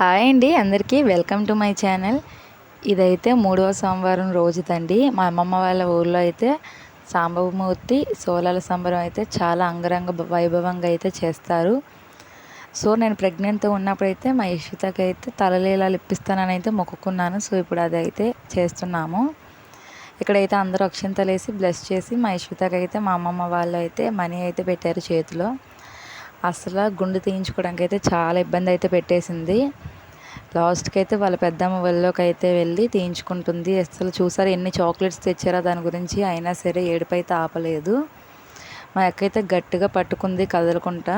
Hi అండి అందరికీ welcome to my channel. ఇదైతే మూడవ సోమవారం రోజుదండి. మా అమ్మమ్మ వాళ్ళ ఊర్లో అయితే సాంబమూర్తి సోలాల సంబరం అయితే చాలా అంగరంగ వైభవంగా అయితే చేస్తారు. సో నేను ప్రెగ్నెంట్తో ఉన్నప్పుడు అయితే మా ఇషితకి అయితే తలలీలాలు ఇప్పిస్తానని అయితే మొక్కుకున్నాను. సో ఇప్పుడు అది అయితే చేస్తున్నాము. ఇక్కడైతే అందరూ అక్షింతలేసి బ్లెస్ చేసి మా ఇషితకి అయితే మా అమ్మమ్మ వాళ్ళు అయితే మనీ అయితే పెట్టారు చేతిలో. అసలు గుండు తీయించుకోవడానికి అయితే చాలా ఇబ్బంది అయితే పెట్టేసింది. లాస్ట్కి అయితే వాళ్ళ పెద్దమ్మ వాళ్ళకి అయితే వెళ్ళి తీయించుకుంటుంది. అసలు చూసారు ఎన్ని చాక్లెట్స్ తెచ్చారో దాని గురించి అయినా సరే ఏడుపు అయితే ఆపలేదు. మా అక్క అయితే గట్టిగా పట్టుకుంది కదలకుండా.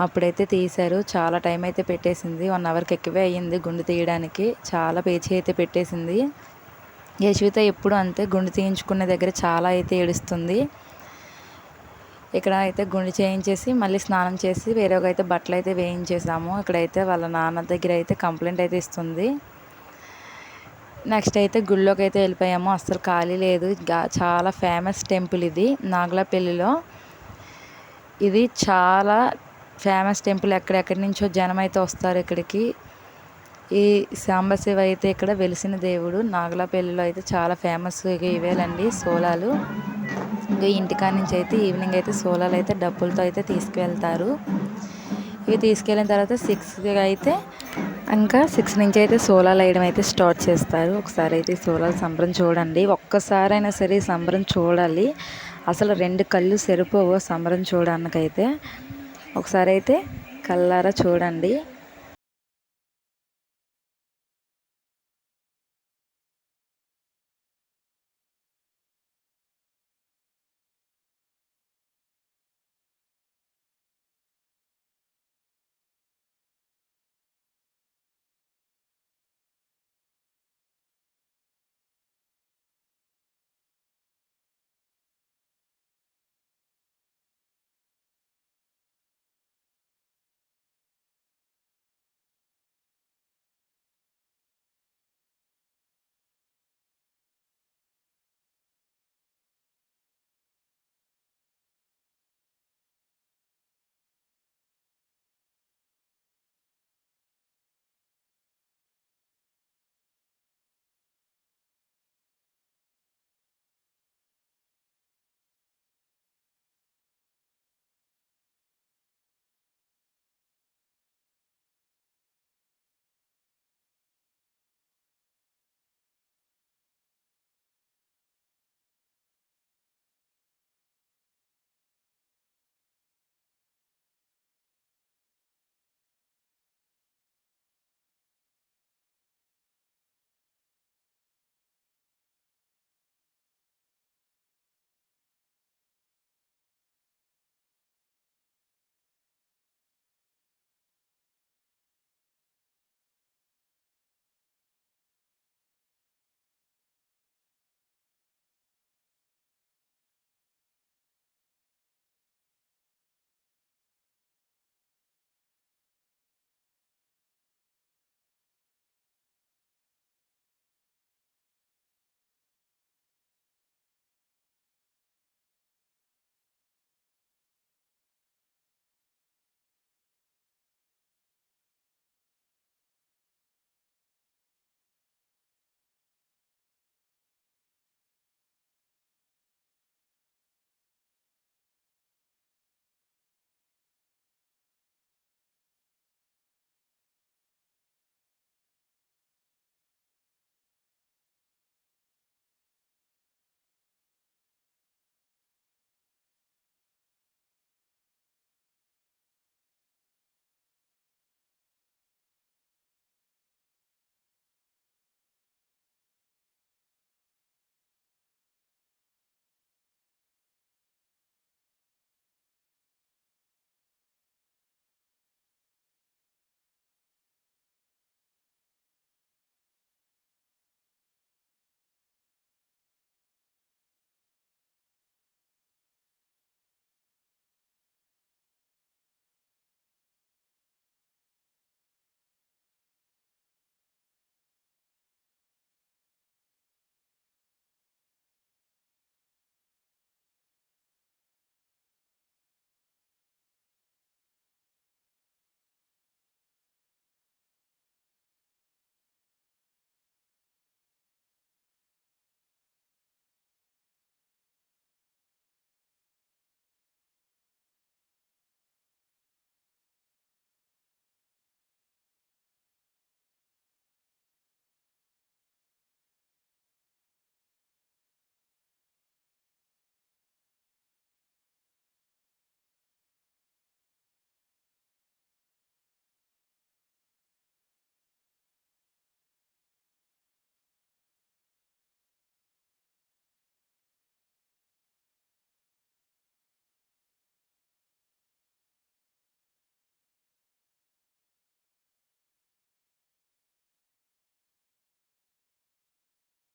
అప్పుడైతే తీశారు. చాలా టైం అయితే పెట్టేసింది. వన్ అవర్కి ఎక్కువే అయ్యింది గుండు తీయడానికి. చాలా పేచి అయితే పెట్టేసింది. యశ్విత ఎప్పుడు అంతే గుండు తీయించుకునే దగ్గర చాలా అయితే ఏడుస్తుంది. ఇక్కడ అయితే గుండె చేయించేసి మళ్ళీ స్నానం చేసి వేరే అయితే బట్టలు అయితే వేయించేసాము. ఇక్కడైతే వాళ్ళ నాన్న దగ్గర అయితే కంప్లైంట్ అయితే ఇస్తుంది. నెక్స్ట్ అయితే గుళ్ళోకి అయితే వెళ్ళిపోయాము. అస్సలు ఖాళీ లేదు. చాలా ఫేమస్ టెంపుల్ ఇది నాగలపల్లిలో. ఇది చాలా ఫేమస్ టెంపుల్. ఎక్కడెక్కడి నుంచో జనం అయితే వస్తారు ఇక్కడికి. ఈ సాంబశివ అయితే ఇక్కడ వెలిసిన దేవుడు. నాగలపల్లిలో అయితే చాలా ఫేమస్ ఇవేలండి సోలాలు. ఇంకా ఇంటికాడ నుంచి అయితే ఈవినింగ్ అయితే సోలాలు అయితే డబ్బులతో అయితే తీసుకువెళ్తారు. ఇవి తీసుకెళ్ళిన తర్వాత సిక్స్కి అయితే ఇంకా సిక్స్ నుంచి అయితే సోలాలు వేయడం అయితే స్టార్ట్ చేస్తారు. ఒకసారి అయితే సోలాల సంబరం చూడండి. ఒక్కసారైనా సరే సంబరం చూడాలి. అసలు రెండు కళ్ళు సరిపోవు సంబరం చూడడానికైతే. ఒకసారి అయితే కళ్ళారా చూడండి.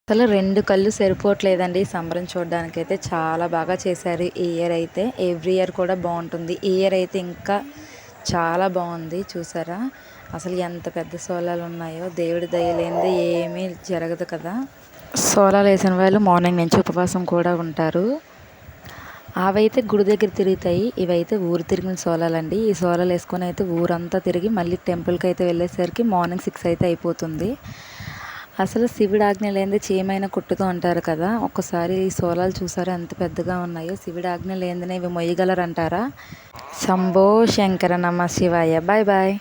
అసలు రెండు కళ్ళు సరిపోవట్లేదండి ఈ సంబరం చూడడానికి అయితే చాలా బాగా చేశారు ఈ ఇయర్ అయితే. ఎవ్రీ ఇయర్ కూడా బాగుంటుంది. ఈ ఇయర్ అయితే ఇంకా చాలా బాగుంది. చూసారా? అసలు ఎంత పెద్ద సోలాలు ఉన్నాయో. దేవుడి దయలేంది. ఏమీ జరగదు కదా. సోలాలు వేసిన వాళ్ళు మార్నింగ్ నుంచి ఉపవాసం కూడా ఉంటారు. అవైతే గుడి దగ్గర తిరుగుతాయి. ఇవైతే ఊరు తిరిగిన సోలాలండి. ఈ సోలాలు వేసుకొని అయితే ఊరంతా తిరిగి మళ్ళీ టెంపుల్కి అయితే వెళ్ళేసరికి మార్నింగ్ సిక్స్ అయితే అయిపోతుంది. అసలు శివుడు ఆజ్ఞ లేనిదే చీమైన కుట్టుతూ అంటారు కదా. ఒక్కసారి ఈ సోలాలు చూసారా? ఎంత పెద్దగా ఉన్నాయో. శివుడు ఆజ్ఞ లేనిదే ఇవి మొయ్యగలరంటారా? శంభో శంకర నమ శివాయ. Bye bye.